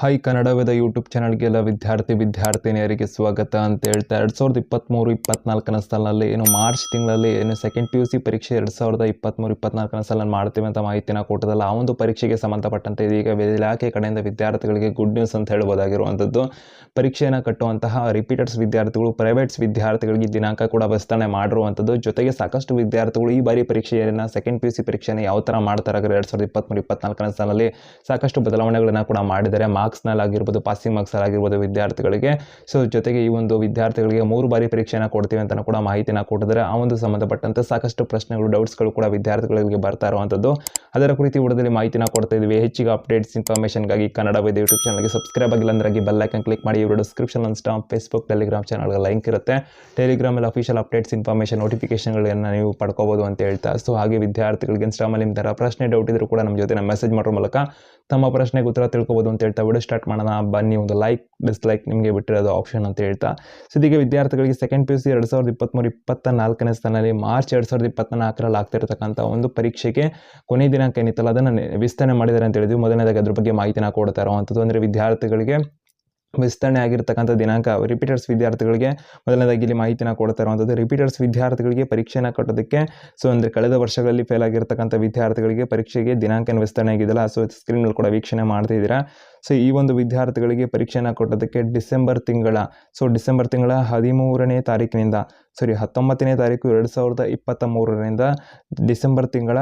Hi Kannada Veda YouTube ಚಾನಲ್ಗೆಲ್ಲ ವಿದ್ಯಾರ್ಥಿ ವಿದ್ಯಾರ್ಥಿನಿಯರಿಗೆ ಸ್ವಾಗತ ಅಂತ ಹೇಳ್ತಾ ಎರಡು ಸಾವಿರದ ಇಪ್ಪತ್ತ್ಮೂರು ಇಪ್ಪತ್ನಾಲ್ಕನೇ ಸಾಲಿನಲ್ಲಿ, ಏನು ಮಾರ್ಚ್ ತಿಂಗಳಲ್ಲಿ, ಏನು ಸೆಕೆಂಡ್ ಪಿ ಯು ಸಿ ಪರೀಕ್ಷೆ ಎರಡು ಸಾವಿರದ ಇಪ್ಪತ್ತ್ಮೂರು ಇಪ್ಪತ್ನಾಲ್ಕನೇ ಸಾಲನ್ನು ಮಾಡ್ತೀವಿ ಅಂತ ಮಾಹಿತಿನ ಕೊಟ್ಟದಲ್ಲ, ಆ ಒಂದು ಪರೀಕ್ಷೆಗೆ ಸಂಬಂಧಪಟ್ಟಂತೆ ಇದೀಗ ಇಲಾಖೆ ಕಡೆಯಿಂದ ವಿದ್ಯಾರ್ಥಿಗಳಿಗೆ ಗುಡ್ ನ್ಯೂಸ್ ಅಂತ ಹೇಳ್ಬೋದಾಗಿರುವಂಥದ್ದು ಪರೀಕ್ಷೆಯನ್ನು ಕಟ್ಟುವಂತಹ ರಿಪೀಟರ್ಸ್ ವಿದ್ಯಾರ್ಥಿಗಳು ಪ್ರೈವೇಟ್ಸ್ ವಿದ್ಯಾರ್ಥಿಗಳಿಗೆ ದಿನಾಂಕ ಕೂಡ ವಿಸ್ತರಣೆ ಮಾಡಿರುವಂಥದ್ದು. ಜೊತೆಗೆ ಸಾಕಷ್ಟು ವಿದ್ಯಾರ್ಥಿಗಳು ಈ ಬಾರಿ ಪರೀಕ್ಷೆಯನ್ನು ಸೆಕೆಂಡ್ ಪಿ ಯು ಸಿ ಪರೀಕ್ಷೆಯನ್ನು ಯಾವ ಥರ ಮಾಡ್ತಾರೆ, ಎರಡು ಸಾವಿರದ ಇಪ್ಪತ್ತ್ಮೂರು ಇಪ್ಪತ್ನಾಲ್ಕನೇ ಸಾಲಲ್ಲಿ ಸಾಕಷ್ಟು ಬದಲಾವಣೆಗಳನ್ನು ಕೂಡ ಮಾಡಿದ್ದಾರೆ. ಮಾರ್ಕ್ಸ್ನಲ್ಲಿ ಆಗಿರ್ಬೋದು ಪಾಸಿಂಗ್ ಮಾರ್ಕ್ಸಲ್ಲಿ ಆಗಿರ್ಬೋದು ವಿದ್ಯಾರ್ಥಿಗಳಿಗೆ. ಸೊ ಜೊತೆಗೆ ಈ ಒಂದು ವಿದ್ಯಾರ್ಥಿಗಳಿಗೆ ಮೂರು ಬಾರಿ ಪರೀಕ್ಷೆಯನ್ನು ಕೊಡ್ತೀವಿ ಅಂತ ಕೂಡ ಮಾಹಿತಿನ ಕೊಟ್ಟಿದ್ದಾರೆ. ಆ ಒಂದು ಸಂಬಂಧಪಟ್ಟಂತೆ ಸಾಕಷ್ಟು ಪ್ರಶ್ನೆಗಳು ಡೌಟ್ಸ್ಗಳು ಕೂಡ ವಿದ್ಯಾರ್ಥಿಗಳಿಗೆ ಬರ್ತಾ ಇರುವಂಥದ್ದು ಅದರ ಕುರಿತು ವಿಡಿಯೋದಲ್ಲಿ ಮಾಹಿತಿನ ಕೊಡ್ತಾ ಇದ್ದೀವಿ. ಹೆಚ್ಚಿಗೆ ಅಪ್ಡೇಟ್ಸ್ ಇನ್ಫಾರ್ಮೇಷನ್ಗಾಗಿ ಕನ್ನಡ ವೈದ್ಯ ಯೂಟ್ಯೂಬ್ ಚಾನಲ್ಗೆ ಸಬ್ಸ್ಕ್ರೈಬ್ ಆಗಿಲ್ಲ ಅಂದ್ರೆ ಬೆಲ್ ಐಕನ್ ಕ್ಲಿಕ್ ಮಾಡಿ. ಇವರು ಡಿಸ್ಕ್ರಿಪ್ಷನ್ ಇನ್ಸ್ಟಾಮ್ ಫೇಸ್ಬುಕ್ ಟೆಲಿಗ್ರಾಮ್ ಚಾನಲ್ಗೆ ಲೈಂಕ್ ಇರುತ್ತೆ. ಟೆಲಿಗ್ರಾಮಲ್ಲಿ ಅಫಿಷಿಯಲ್ ಅಪ್ಡೇಟ್ಸ್ ಇನ್ಫಾರ್ಮೇಷನ್ ನೋಟಿಫಿಕೇಶನ್ಗಳನ್ನು ನೀವು ಪಡ್ಕೋಬೋದು ಅಂತ ಹೇಳ್ತಾ. ಸೊ ಹಾಗೆ ವಿದ್ಯಾರ್ಥಿಗಳಿಗೆ ಇನ್ಸ್ಟಾಮಲ್ಲಿ ಥರ ಪ್ರಶ್ನೆ ಡೌಟ್ ಇದ್ರೂ ಕೂಡ ನಮ್ಮ ಜೊತೆ ನಮ್ಮ ಮೆಸೇಜ್ ಮಾಡೋ ಮೂಲಕ ತಮ್ಮ ಪ್ರಶ್ನೆಗೆ ಉತ್ತರ ತಿಳ್ಕೊಬೋದು ಅಂತ ಹೇಳ್ತಾ ವಿಡಿಯೋ ಸ್ಟಾರ್ಟ್ ಮಾಡೋಣ. ಬನ್ನಿ ಒಂದು ಲೈಕ್ ಡಿಸ್ಲೈಕ್ ನಿಮಗೆ ಬಿಟ್ಟಿರೋದು ಆಪ್ಷನ್ ಅಂತ ಹೇಳ್ತಾ. ಸದ್ಯಕ್ಕೆ ವಿದ್ಯಾರ್ಥಿಗಳಿಗೆ ಸೆಕೆಂಡ್ ಪಿ ಯು ಸಿ ಎರಡು ಸಾವಿರದ ಇಪ್ಪತ್ತ್ಮೂರು ಇಪ್ಪತ್ತ ನಾಲ್ಕನೇ ಸ್ಥಾನದಲ್ಲಿ ಮಾರ್ಚ್ ಎರಡು ಸಾವಿರದ ಇಪ್ಪತ್ತ್ನಾಲ್ಕರಲ್ಲಿ ಆಗ್ತಿರ್ತಕ್ಕಂಥ ಒಂದು ಪರೀಕ್ಷೆಗೆ ಕೊನೆ ದಿನಾಂಕ ಏನಿತ್ತಲ್ಲ, ಅದನ್ನು ವಿಸ್ತರಣೆ ಮಾಡಿದ್ದಾರೆ ಅಂತ ಹೇಳಿದ್ವಿ. ಮೊದಲನೇದಾಗಿ ಅದ್ರ ಬಗ್ಗೆ ಮಾಹಿತಿನ ಕೊಡ್ತಾ ಇರುವಂಥದ್ದು ಅಂದರೆ ವಿದ್ಯಾರ್ಥಿಗಳಿಗೆ ವಿಸ್ತರಣೆ ಆಗಿರ್ತಕ್ಕಂಥ ದಿನಾಂಕ ರಿಪೀಟರ್ಸ್ ವಿದ್ಯಾರ್ಥಿಗಳಿಗೆ ಮೊದಲನೇದಾಗಿ ಇಲ್ಲಿ ಮಾಹಿತಿನ ಕೊಡ್ತಾ ಇರುವಂಥದ್ದು ರಿಪೀಟರ್ಸ್ ವಿದ್ಯಾರ್ಥಿಗಳಿಗೆ ಪರೀಕ್ಷೆನ ಕಟ್ಟೋದಕ್ಕೆ ಸೊ ಅಂದರೆ ಕಳೆದ ವರ್ಷಗಳಲ್ಲಿ ಫೇಲ್ ಆಗಿರ್ತಕ್ಕಂಥ ವಿದ್ಯಾರ್ಥಿಗಳಿಗೆ ಪರೀಕ್ಷೆಗೆ ದಿನಾಂಕನ ವಿಸ್ತರಣೆ ಆಗಿದೆಯಲ್ಲ ಸೊ ಸ್ಕ್ರೀನಲ್ಲಿ ಕೂಡ ವೀಕ್ಷಣೆ ಮಾಡ್ತಿದ್ದೀರಾ ಸೊ ಈ ಒಂದು ವಿದ್ಯಾರ್ಥಿಗಳಿಗೆ ಪರೀಕ್ಷೆನ ಕೊಟ್ಟೋದಕ್ಕೆ ಡಿಸೆಂಬರ್ ತಿಂಗಳ ಸೊ ಡಿಸೆಂಬರ್ ತಿಂಗಳ ಹದಿಮೂರನೇ ತಾರೀಕಿನಿಂದ ಸಾರಿ ಹತ್ತೊಂಬತ್ತನೇ ತಾರೀಕು ಎರಡು ಸಾವಿರದ ಇಪ್ಪತ್ತ ಮೂರರಿಂದ ಡಿಸೆಂಬರ್ ತಿಂಗಳ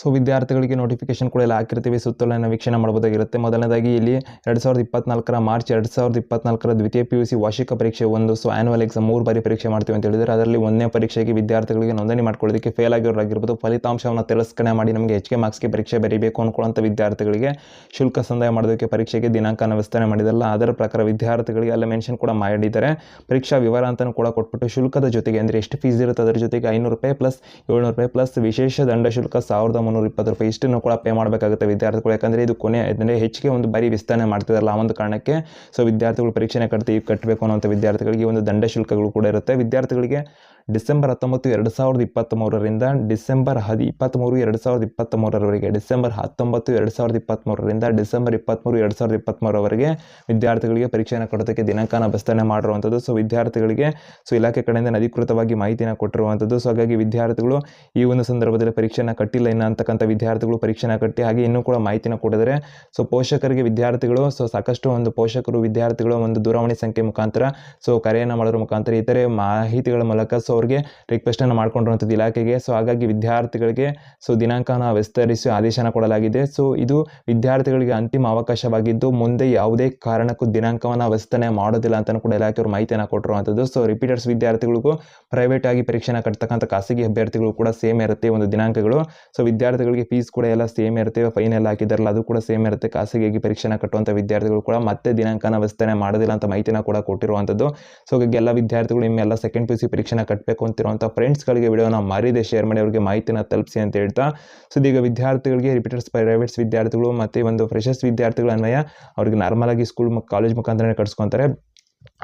ಸೊ ವಿದ್ಯಾರ್ಥಿಗಳಿಗೆ ನೋಟಿಫಿಕೇಶನ್ ಕೂಡ ಎಲ್ಲ ಹಾಕಿರ್ತೀವಿ. ಸುತ್ತಲನ್ನು ವೀಕ್ಷಣೆ ಮಾಡಬಹುದಾಗಿರುತ್ತೆ. ಮೊದಲನೇದಾಗಿ ಇಲ್ಲಿ ಎರಡು ಸಾವಿರದ ಇಪ್ಪತ್ನಾಲ್ಕರ ಮಾರ್ಚ್ ಎರಡು ಸಾವಿರದ ಇಪ್ಪತ್ನಾಲ್ಕರ ದ್ವಿತೀಯ ಪಿ ಯು ಸಿ ವಾರ್ಷಿಕ ಪರೀಕ್ಷೆ ಒಂದು. ಸೊ ಆ್ಯನುವಲ್ ಎಕ್ಸಾಮ್ ಮೂರು ಬಾರಿ ಪರೀಕ್ಷೆ ಮಾಡ್ತೀವಿ ಅಂತ ಹೇಳಿದರೆ ಅದರಲ್ಲಿ ಒಂದನೇ ಪರೀಕ್ಷೆಗೆ ವಿದ್ಯಾರ್ಥಿಗಳಿಗೆ ನೋಂದಣಿ ಮಾಡ್ಕೊಳ್ಳೋದಕ್ಕೆ ಫೇಲ್ ಆಗಿರೋರಾಗಿರ್ಬೋದು. ಫಲಿತಾಂಶವನ್ನು ತಿರಸ್ಕರಣೆ ಮಾಡಿ ನಮಗೆ ಹೆಚ್ಚಿಗೆ ಮಾರ್ಕ್ಸ್ಗೆ ಪರೀಕ್ಷೆ ಬರೀಬೇಕು ಅಂದ್ಕೊಳ್ಳೋಂಥ ವಿದ್ಯಾರ್ಥಿಗಳಿಗೆ ಶುಲ್ಕ ಸಂದಾಯ ಮಾಡೋದಕ್ಕೆ ಪರೀಕ್ಷೆಗೆ ದಿನಾಂಕನ ವಿಸ್ತರಣೆ ಮಾಡಿದಲ್ಲ ಅದರ ಪ್ರಕಾರ ವಿದ್ಯಾರ್ಥಿಗಳಿಗೆ ಅಲ್ಲ ಮೆನ್ಷನ್ ಕೂಡ ಮಾಡಿದ್ದಾರೆ. ಪರೀಕ್ಷಾ ವಿವರ ಅಂತಲೂ ಕೂಡ ಕೊಟ್ಬಿಟ್ಟು ಶುಲ್ಕದ ಜೊತೆಗೆ ಅಂದರೆ ಎಷ್ಟು ಫೀಸ್ ಇರುತ್ತೆ ಅದರ ಜೊತೆಗೆ ಐನೂರು ರೂಪಾಯಿ ಪ್ಲಸ್ ಏಳ್ನೂರು ರೂಪಾಯಿ ಪ್ಲಸ್ ವಿಶೇಷ ದಂಡ ಶುಲ್ಕ ಸಾವಿರದ ಮುನ್ನೂರ ಇಪ್ಪತ್ತು ರೂಪಾಯಿ ಇಷ್ಟನ್ನು ಕೂಡ ಪೇ ಮಾಡಬೇಕಾಗುತ್ತೆ ವಿದ್ಯಾರ್ಥಿಗಳು. ಯಾಕಂದರೆ ಇದು ಕೊನೆ ಅಂದರೆ ಹೆಚ್ಚಿಗೆ ಒಂದು ಬಾರಿ ವಿಸ್ತರಣೆ ಮಾಡ್ತಿದಾರಲ್ಲ ಆ ಒಂದು ಕಾರಣಕ್ಕೆ ಸೊ ವಿದ್ಯಾರ್ಥಿಗಳು ಪರೀಕ್ಷೆನೇ ಕಟ್ಟಿ ಕಟ್ಟಬೇಕು ಅನ್ನೋಂಥ ವಿದ್ಯಾರ್ಥಿಗಳಿಗೆ ಒಂದು ದಂಡ ಶುಲ್ಕಗಳು ಕೂಡ ಇರುತ್ತೆ. ವಿದ್ಯಾರ್ಥಿಗಳಿಗೆ ಡಿಸೆಂಬರ್ ಹತ್ತೊಂಬತ್ತು ಎರಡು ಸಾವಿರದ ಇಪ್ಪತ್ತ್ಮೂರರಿಂದ ಡಿಸೆಂಬರ್ ಹದಿ ಇಪ್ಪತ್ತ್ಮೂರು ಎರಡು ಸಾವಿರದ ಇಪ್ಪತ್ತ್ಮೂರರವರೆಗೆ, ಡಿಸೆಂಬರ್ ಹತ್ತೊಂಬತ್ತು ಎರಡು ಸಾವಿರದ ಇಪ್ಪತ್ತ್ಮೂರರಿಂದ ಡಿಸೆಂಬರ್ ಇಪ್ಪತ್ತ್ಮೂರು ಎರಡು ಸಾವಿರದ ಇಪ್ಪತ್ತ್ಮೂರವರೆಗೆ ವಿದ್ಯಾರ್ಥಿಗಳಿಗೆ ಪರೀಕ್ಷೆಯನ್ನು ಕೊಡೋದಕ್ಕೆ ದಿನಾಂಕನ ಬಸ್ತನೆ ಮಾಡಿರುವಂಥದ್ದು. ಸೊ ವಿದ್ಯಾರ್ಥಿಗಳಿಗೆ ಸೊ ಇಲಾಖೆ ಕಡೆಯಿಂದ ಅಧಿಕೃತವಾಗಿ ಮಾಹಿತಿಯನ್ನು ಕೊಟ್ಟಿರುವಂಥದ್ದು. ಸೊ ಹಾಗಾಗಿ ವಿದ್ಯಾರ್ಥಿಗಳು ಈ ಒಂದು ಸಂದರ್ಭದಲ್ಲಿ ಪರೀಕ್ಷೆಯನ್ನು ಕಟ್ಟಿಲ್ಲ ಇನ್ನು ಅಂತಕ್ಕಂಥ ವಿದ್ಯಾರ್ಥಿಗಳು ಪರೀಕ್ಷೆನ ಕಟ್ಟಿ ಹಾಗೆ ಇನ್ನೂ ಕೂಡ ಮಾಹಿತಿನ ಕೊಡಿದರೆ ಸೊ ಪೋಷಕರಿಗೆ ವಿದ್ಯಾರ್ಥಿಗಳು ಸೊ ಸಾಕಷ್ಟು ಒಂದು ಪೋಷಕರು, ವಿದ್ಯಾರ್ಥಿಗಳು ಒಂದು ದೂರವಾಣಿ ಸಂಖ್ಯೆ ಮುಖಾಂತರ ಸೊ ಕರೆಯನ್ನು ಮಾಡೋದ್ರ ಮುಖಾಂತರ ಇತರೆ ಮಾಹಿತಿಗಳ ಮೂಲಕ ಸೊ ಅವ್ರಿಗೆ ರಿಕ್ವೆಸ್ಟನ್ನು ಮಾಡ್ಕೊಂಡಿರುವಂಥದ್ದು ಇಲಾಖೆಗೆ. ಸೊ ಹಾಗಾಗಿ ವಿದ್ಯಾರ್ಥಿಗಳಿಗೆ ಸೊ ದಿನಾಂಕನ ವಿಸ್ತರಿಸಿ ಆದೇಶನ ಕೊಡಲಾಗಿದೆ. ಸೊ ಇದು ವಿದ್ಯಾರ್ಥಿಗಳಿಗೆ ಅಂತಿಮ ಅವಕಾಶವಾಗಿದ್ದು, ಮುಂದೆ ಯಾವುದೇ ಕಾರಣಕ್ಕೂ ದಿನಾಂಕವನ್ನು ವಿಸ್ತರಣೆ ಮಾಡೋದಿಲ್ಲ ಅಂತ ಕೂಡ ಇಲಾಖೆಯವರು ಮಾಹಿತಿಯನ್ನು ಕೊಟ್ಟಿರುವಂಥದ್ದು. ಸೊ ರಿಪೀಟರ್ಸ್ ವಿದ್ಯಾರ್ಥಿಗಳಿಗೂ ಪ್ರೈವೇಟ್ ಆಗಿ ಪರೀಕ್ಷೆನ ಕಟ್ತಕ್ಕಂಥ ಖಾಸಗಿ ಅಭ್ಯರ್ಥಿಗಳು ಕೂಡ ಸೇಮ್ ಇರುತ್ತೆ ಒಂದು ದಿನಾಂಕಗಳು. ಸೊ ವಿದ್ಯಾರ್ಥಿಗಳಿಗೆ ಫೀಸ್ ಕೂಡ ಎಲ್ಲ ಸೇಮ್ ಇರುತ್ತೆ ಫೈನ್ ಎಲ್ಲ ಹಾಕಿದಾರಲ್ಲ, ಅದು ಕೂಡ ಸೇಮ್ ಇರುತ್ತೆ. ಖಾಸಗಿಯಾಗಿ ಪರೀಕ್ಷೆನ ಕಟ್ಟುವಂಥ ವಿದ್ಯಾರ್ಥಿಗಳು ಕೂಡ ಮತ್ತೆ ದಿನಾಂಕನ ವಿಸ್ತರಣೆ ಮಾಡೋದಿಲ್ಲ ಅಂತ ಮಾಹಿತಿನ ಕೂಡ ಕೊಟ್ಟಿರುವಂಥದ್ದು. ಸೊ ಹಾಗಾಗಿ ಎಲ್ಲ ವಿದ್ಯಾರ್ಥಿಗಳು, ನಿಮ್ಮೆಲ್ಲ ಸೆಕೆಂಡ್ ಪಿ ಯು ಸಿ ಪರೀಕ್ಷೆನ ಕಟ್ಟಬೇಕು ಅಂತಿರುವಂಥ ಫ್ರೆಂಡ್ಸ್ಗಳಿಗೆ ವಿಡಿಯೋನ ಮಾರಿದೆ ಶೇರ್ ಮಾಡಿ, ಅವರಿಗೆ ಮಾಹಿತಿನ ತಲುಪಿಸಿ ಅಂತ ಹೇಳ್ತಾ ಸೊ ಇದೀಗ ವಿದ್ಯಾರ್ಥಿಗಳಿಗೆ ರಿಪೀಟರ್ಸ್ ಪ್ರೈವೇಟ್ಸ್ ವಿದ್ಯಾರ್ಥಿಗಳು ಮತ್ತು ಒಂದು ಫ್ರೆಶರ್ಸ್ ವಿದ್ಯಾರ್ಥಿಗಳ ಅನ್ವಯ, ಅವ್ರಿಗೆ ನಾರ್ಮಲ್ ಆಗಿ ಸ್ಕೂಲ್ ಕಾಲೇಜ್ ಮುಖಾಂತರನೇ ಕಟ್ಸ್ಕೊತಾರೆ.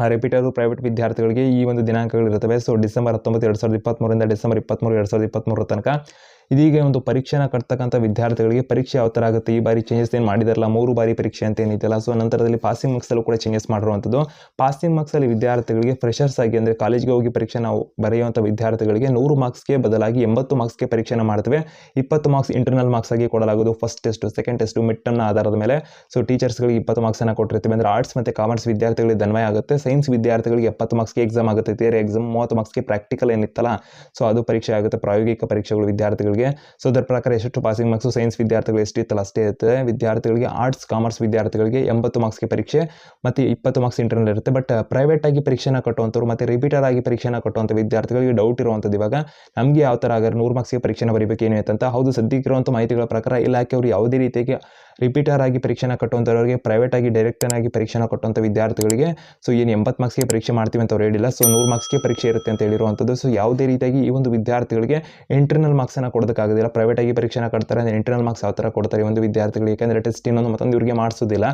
ಆ ರಿಪೀಟರು ಪ್ರೈವೇಟ್ ವಿದ್ಯಾರ್ಥಿಗಳಿಗೆ ಈ ಒಂದು ದಿನಾಂಕಗಳು ಇರುತ್ತವೆ. ಸೊ ಡಿಸೆಂಬರ್ ಹತ್ತೊಂಬತ್ತು, ಎರಡು ಸಾವಿರದ ಇಪ್ಪತ್ತ್ಮೂರಿಂದ ಡಿಸೆಂಬರ್ ಇಪ್ಪತ್ತ್ಮೂರು ಎರಡು ಸಾವಿರದ ಇಪ್ಪತ್ತ್ಮೂರರ ತನಕ. ಇದೀಗ ಒಂದು ಪರೀಕ್ಷೆನ ಕಟ್ತಕ್ಕಂಥ ವಿದ್ಯಾರ್ಥಿಗಳಿಗೆ ಪರೀಕ್ಷೆ ಯಾವ ಥರ ಆಗುತ್ತೆ ಈ ಬಾರಿ ಚೇಂಜಸ್ ಏನು ಮಾಡಿದಾರಲ್ಲ? ಮೂರು ಬಾರಿ ಪರೀಕ್ಷೆ ಅಂತ ಏನಿದೆಯಲ್ಲ ಸೊ ನಂತರದಲ್ಲಿ ಪಾಸಿಂಗ್ ಮಾರ್ಕ್ಸಲ್ಲೂ ಕೂಡ ಚೇಂಜಸ್ ಮಾಡಿರುವಂಥದ್ದು. ಪಾಸಿಂಗ್ ಮಾರ್ಕ್ಸಲ್ಲಿ ವಿದ್ಯಾರ್ಥಿಗಳಿಗೆ ಫ್ರೆಷರ್ಸ್ ಆಗಿ ಅಂದರೆ ಕಾಲೇಜ್ಗೆ ಹೋಗಿ ಪರೀಕ್ಷೆ ನಾವು ಬರೆಯುವಂಥ ವಿದ್ಯಾರ್ಥಿಗಳಿಗೆ ನೂರು ಮಾರ್ಕ್ಸ್ಗೆ ಬದಲಾಗಿ ಎಂಬತ್ತು ಮಾರ್ಕ್ಸ್ಗೆ ಪರೀಕ್ಷೆನ ಮಾಡ್ತವೆ. ಇಪ್ಪತ್ತು ಮಾರ್ಕ್ಸ್ ಇಂಟರ್ನಲ್ ಮಾರ್ಕ್ಸ್ ಆಗಿ ಕೊಡಲಾಗೋದು first test second test mid ಆಧಾರದ ಮೇಲೆ. ಸೊ ಟೀಚರ್ಸ್ಗಳಿಗೆ ಇಪ್ಪತ್ತು ಮಾರ್ಕ್ಸನ್ನು ಕೊಟ್ಟಿರ್ತೀವಿ. ಅಂದರೆ ಆರ್ಟ್ಸ್ ಮತ್ತು ಕಾಮರ್ಸ್ ವಿದ್ಯಾರ್ಥಿಗಳಿಗೆ ದನ್ವಯ ಆಗುತ್ತೆ. ಸೈನ್ಸ್ ವಿದ್ಯಾರ್ಥಿಗಳಿಗೆ ಎಪ್ಪತ್ತು ಮಾರ್ಕ್ಸ್ಗೆ ಎಕ್ಸಾಮ್ ಆಗುತ್ತೆ. ಥಿಯರಿ ಎಕ್ಸಾಮ್ ಮೂವತ್ತು ಮಾರ್ಕ್ಸ್ಗೆ ಪ್ರಾಕ್ಟಿಕಲ್ ಏನಿತ್ತಲ್ಲ? ಸೊ ಅದು ಪರೀಕ್ಷೆ ಆಗುತ್ತೆ. ಪ್ರಾಯೋಗಿಕ ಪರೀಕ್ಷೆಗಳು ವಿದ್ಯಾರ್ಥಿಗಳಿಗೆ. ಸೊ ಅದರ ಪ್ರಕಾರ ಎಷ್ಟು ಪಾಸಿಂಗ್ ಮಾರ್ಕ್ಸ್ ಸೈನ್ಸ್ ವಿದ್ಯಾರ್ಥಿಗಳು ಎಷ್ಟು ಇತ್ತಲ್ಲ ಅಷ್ಟೇ ಇರುತ್ತೆ. ವಿದ್ಯಾರ್ಥಿಗಳಿಗೆ ಆರ್ಟ್ಸ್ ಕಾಮರ್ಸ್ ವಿದ್ಯಾರ್ಥಿಗಳಿಗೆ ಎಂಬತ್ತು ಮಾರ್ಕ್ಸ್ಗೆ ಪರೀಕ್ಷೆ ಮತ್ತು ಇಪ್ಪತ್ತು ಮಾರ್ಕ್ಸ್ ಇಂಟರ್ನಲ್ ಇರುತ್ತೆ. ಬಟ್ ಪ್ರೈವೇಟ್ ಆಗಿ ಪರೀಕ್ಷೆನ ಕಟ್ಟುವಂಥವ್ರು ಮತ್ತು ರಿಪೀಟರ್ ಆಗಿ ಪರೀಕ್ಷೆನ ಕಟ್ಟುವಂಥ ವಿದ್ಯಾರ್ಥಿಗಳಿಗೆ ಡೌಟ್ ಇರುವಂಥದ್ದು ಇವಾಗ ನಮಗೆ ಯಾವ ಥರ ಆಗಾರೆ ನೂರು ಮಾರ್ಕ್ಸ್ಗೆ ಪರೀಕ್ಷೆನ ಬರೀಬೇಕು ಏನು ಅಂತ. ಹೌದು ಸದ್ಯಕ್ಕಿರುವಂಥ ಮಾಹಿತಿಗಳ ಪ್ರಕಾರ ಇಲಾಖೆಯವರು ಯಾವುದೇ ರೀತಿಯಾಗಿ ರಿಪೀಟರ್ ಆಗಿ ಪರೀಕ್ಷೆನ ಕಟ್ಟುವಂಥವ್ರಿಗೆ ಪ್ರೈವೇಟ್ ಆಗಿ ಡೈರೆಕ್ಟ್ ಆಗಿ ಪರೀಕ್ಷೆನ ಕೊಟ್ಟಂಥ ವಿದ್ಯಾರ್ಥಿಗಳಿಗೆ ಸೊ ಏನು ಎಂಬತ್ತು ಮಾರ್ಕ್ಸ್ಗೆ ಪರೀಕ್ಷೆ ಮಾಡ್ತೀವಿ ಅಂತ ಅವ್ರು ಹೇಳಿಲ್ಲ ಸೊ ನೂರು ಮಾರ್ಕ್ಸ್ಗೆ ಪರೀಕ್ಷೆ ಇರುತ್ತೆ ಅಂತ ಹೇಳಿರುವಂಥದ್ದು. ಸೊ ಯಾವುದೇ ರೀತಿಯಾಗಿ ಈ ಒಂದು ವಿದ್ಯಾರ್ಥಿಗಳಿಗೆ ಇಂಟರ್ನಲ್ ಮಾರ್ಕ್ಸನ್ನು ಕೊಡೋದಕ್ಕಾಗೋದಿಲ್ಲ. ಪ್ರೈವೇಟ್ ಆಗಿ ಪರೀಕ್ಷೆನ ಕಟ್ತಾರೆ ಅಂದರೆ ಇಂಟರ್ನಲ್ ಮಾರ್ಕ್ಸ್ ಯಾವ ಥರ ಕೊಡ್ತಾರೆ ಒಂದು ವಿದ್ಯಾರ್ಥಿಗಳಿಗೆ? ಯಾಕಂದರೆ ಟೆಸ್ಟ್ ಇನ್ನೊಂದು ಮತ್ತೊಂದು ಇವರಿಗೆ ಮಾಡಿಸೋದಿಲ್ಲ.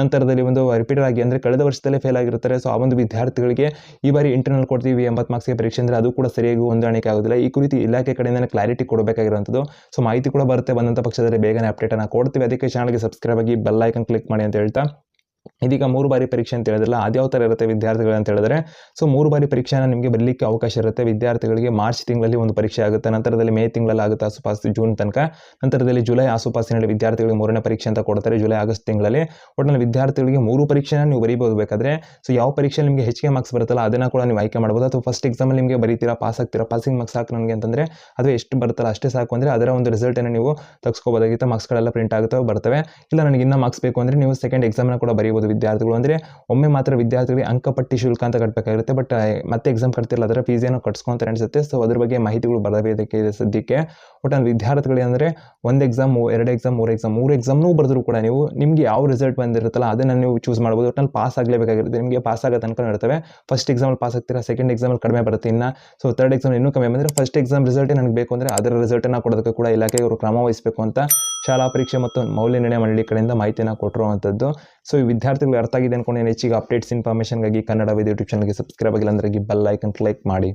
ನಂತರದಲ್ಲಿ ಒಂದು ರಿಪೀಟರ್ ಆಗಿ ಅಂದರೆ ಕಳೆದ ವರ್ಷದಲ್ಲೇ ಫೇಲ್ ಆಗಿರ್ತಾರೆ. ಸೊ ಆ ಒಂದು ವಿದ್ಯಾರ್ಥಿಗಳಿಗೆ ಈ ಬಾರಿ ಇಂಟರ್ನಲ್ ಕೊಡ್ತೀವಿ, ಎಂಬತ್ತು ಮಾರ್ಕ್ಸ್ಗೆ ಪರೀಕ್ಷೆ ಅಂದರೆ ಅದು ಕೂಡ ಸರಿಯಾಗಿ ಹೊಂದಾಣಿಕೆ ಆಗೋದಿಲ್ಲ ಈ ಕುರಿತು ಇಲಾಖೆ ಕಡೆಯಿಂದ ಕ್ಲಾರಿಟಿ ಕೊಡಬೇಕಾಗಿರುವಂಥದ್ದು. ಸೊ ಮಾಹಿತಿ ಕೂಡ ಬರುತ್ತೆ. ಬಂದಂಥ ಪಕ್ಷದಲ್ಲಿ ಬೇಗನೆ ಅಪ್ಡೇಟನ್ನು ಕೊಡ್ತೀವಿ. ಅದಕ್ಕೆ ಚಾನಲ್ಗೆ ಸಬ್ಸ್ಕ್ರೈಬ್ ಆಗಿ ಬೆಲ್ ಐಕನ್ ಕ್ಲಿಕ್ ಮಾಡಿ ಅಂತ ಹೇಳ್ತಾ ಇದೀಗ ಮೂರು ಬಾರಿ ಪರೀಕ್ಷೆ ಅಂತ ಹೇಳಿದ್ರಲ್ಲ ಅದ್ಯಾವ ಥರ ಇರುತ್ತೆ ವಿದ್ಯಾರ್ಥಿಗಳು ಅಂತ ಹೇಳಿದ್ರೆ ಸೊ ಮೂರು ಬಾರಿ ಪರೀಕ್ಷೆನ ನಿಮಗೆ ಬರಲಿಕ್ಕೆ ಅವಕಾಶ ಇರುತ್ತೆ. ವಿದ್ಯಾರ್ಥಿಗಳಿಗೆ ಮಾರ್ಚ್ ತಿಂಗಳಲ್ಲಿ ಒಂದು ಪರೀಕ್ಷೆ ಆಗುತ್ತೆ, ನಂತರದಲ್ಲಿ ಮೇ ತಿಂಗಳಲ್ಲಿ ಆಗುತ್ತೆ, ಆಸುಪಾಸು ಜೂನ್ ತನಕ. ನಂತರದಲ್ಲಿ ಜುಲೈ ಆಸುಪಾಸಿನಲ್ಲಿ ವಿದ್ಯಾರ್ಥಿಗಳಿಗೆ ಮೂರನೇ ಪರೀಕ್ಷೆ ಅಂತ ಕೊಡ್ತಾರೆ, ಜುಲೈ, ಆಗಸ್ಟ್ ತಿಂಗಳಲ್ಲಿ. ಒಟ್ಟಿನಲ್ಲಿ ವಿದ್ಯಾರ್ಥಿಗಳಿಗೆ ಮೂರು ಪರೀಕ್ಷೆನ ನೀವು ಬರೀಬೋದು ಬೇಕಾದ್ರೆ. ಸೊ ಯಾವ ಪರೀಕ್ಷೆ ನಿಮಗೆ ಹೆಚ್ಚಿಗೆ ಮಾರ್ಕ್ಸ್ ಬರುತ್ತಲ್ಲ, ಅದನ್ನು ಕೂಡ ನೀವು ಆಯ್ಕೆ ಮಾಡ್ಬೋದು. ಅಥವಾ ಫಸ್ಟ್ ಎಕ್ಸಾಮಲ್ಲಿ ನಿಮಗೆ ಬರೀತೀರಾ ಪಾಸ್ ಆಗ್ತೀರಾ? ಪಾಸಿಂಗ್ ಮಾರ್ಕ್ಸ್ ಸಾಕು ನನಗೆ ಅಂತಂದರೆ, ಅದು ಎಷ್ಟು ಬರುತ್ತಲ್ಲ ಅಷ್ಟೇ ಸಾಕು ಅಂದರೆ ಅದರ ಒಂದು ರಿಸಲ್ಟನ್ನು ನೀವು ತೆಗೆಸ್ಕೋಬೋದಾಗಿತ್ತು. ಮಾರ್ಕ್ಸ್ಗಳೆಲ್ಲ ಪ್ರಿಂಟ್ ಆಗುತ್ತವೆ, ಬರ್ತವೆ. ಇಲ್ಲ, ನನಗೆ ಇನ್ನೂ ಮಾರ್ಕ್ಸ್ ಬೇಕು ಅಂದರೆ ನೀವು ಸೆಕೆಂಡ್ ಎಕ್ಸಾಮ್ನ ಕೂಡ ಬರೀಬೋದು. ವಿದ್ಯಾರ್ಥಿಗಳು ಅಂದರೆ ಒಮ್ಮೆ ಮಾತ್ರ ವಿದ್ಯಾರ್ಥಿಗಳಿಗೆ ಅಂಕಪಟ್ಟಿ ಶುಲ್ಕ ಅಂತ ಕಟ್ಟಬೇಕಾಗಿರುತ್ತೆ ಬಟ್ ಮತ್ತೆ ಎಕ್ಸಾಮ್ ಕಟ್ತಿರಲ್ಲ ಅದರ ಫೀಸೇನೋ ಕಟ್ಸ್ಕೊಂತಾರೆ ಅನಿಸುತ್ತೆ. ಸೊ ಅದ್ರ ಬಗ್ಗೆ ಮಾಹಿತಿಗಳು ಬರಬೇಕಕ್ಕೆ ಇದೆ ಸದ್ಯಕ್ಕೆ. ಒಟ್ಟು ವಿದ್ಯಾರ್ಥಿಗಳು ಅಂದರೆ ಒಂದು ಎಕ್ಸಾಮ್ ಎರಡು ಎಕ್ಸಾಮ್ ಮೂರು ಎಕ್ಸಾಮ್ ಮೂರು ಎಕ್ಸಾಮ್ನೂ ಬರೆದ್ರು ಕೂಡ ನೀವು ನಿಮಗೆ ಯಾವ ರಿಸಲ್ಟ್ ಬಂದಿರುತ್ತಲ್ಲ ಅದನ್ನು ನೀವು ಚೂಸ್ ಮಾಡ್ಬೋದು. ಒಟ್ಟಿನಲ್ಲಿ ಪಾಸ್ ಆಗಲೇಬೇಕಾಗಿರುತ್ತೆ. ನಿಮಗೆ ಪಾಸ್ ಆಗೋ ತನಕ ಇರ್ತವೆ ಫಸ್ಟ್ ಎಕ್ಸಾಮಲ್ಲಿ ಪಾಸ್ ಆಗ್ತೀರಾ? ಸೆಕೆಂಡ್ ಎಕ್ಸಾಮಲ್ಲಿ ಕಡಿಮೆ ಬರುತ್ತೆ ಇನ್ನು. ಸೊ ತರ್ಡ್ ಎಕ್ಸಾಮ್ ಇನ್ನೂ ಕಮ್ಮಿ ಬಂದರೆ ಫಸ್ಟ್ ಎಕ್ಸಾಮ್ ರಿಸಲ್ಟೇ ನನಗೆ ಬೇಕು ಅಂದರೆ ಅದರ ರಿಸಲ್ಟನ್ನು ಕೊಡೋದಕ್ಕೆ ಕೂಡ ಇಲಾಖೆ ಅವರು ಕ್ರಮ ವಹಿಸಬೇಕು ಅಂತ ಶಾಲಾ ಪರೀಕ್ಷೆ ಮತ್ತು ಮೌಲ್ಯ ನಿರ್ಣಯ ಮಂಡಳಿ ಕಡೆಯಿಂದ ಮಾಹಿತಿಯನ್ನು ಕೊಟ್ಟಿರುವಂಥದ್ದು ಸೊ ಈ ವಿದ್ಯಾರ್ಥಿಗಳು ಅರ್ಥ ಆಗಿದೆ ಅನ್ಕೊಂಡು ಹೆಚ್ಚಿಗೆ ಅಪ್ಡೇಟ್ಸ್ ಇನ್ಫಾರ್ಮೇಷನ್ಗಾಗಿ ಕನ್ನಡ ವಿದ್ಯೂಟ್ಯೂಬ್ ಯೂಟ್ಯೂಬ್ ಚಾನಲ್ಗೆ ಸಬ್ಸ್ಕ್ರೈಬ್ ಆಗಿಲ್ಲ ಅಂದರೆ ಬೆಲ್ ಐಕನ್ ಕ್ಲಿಕ್ ಮಾಡಿ.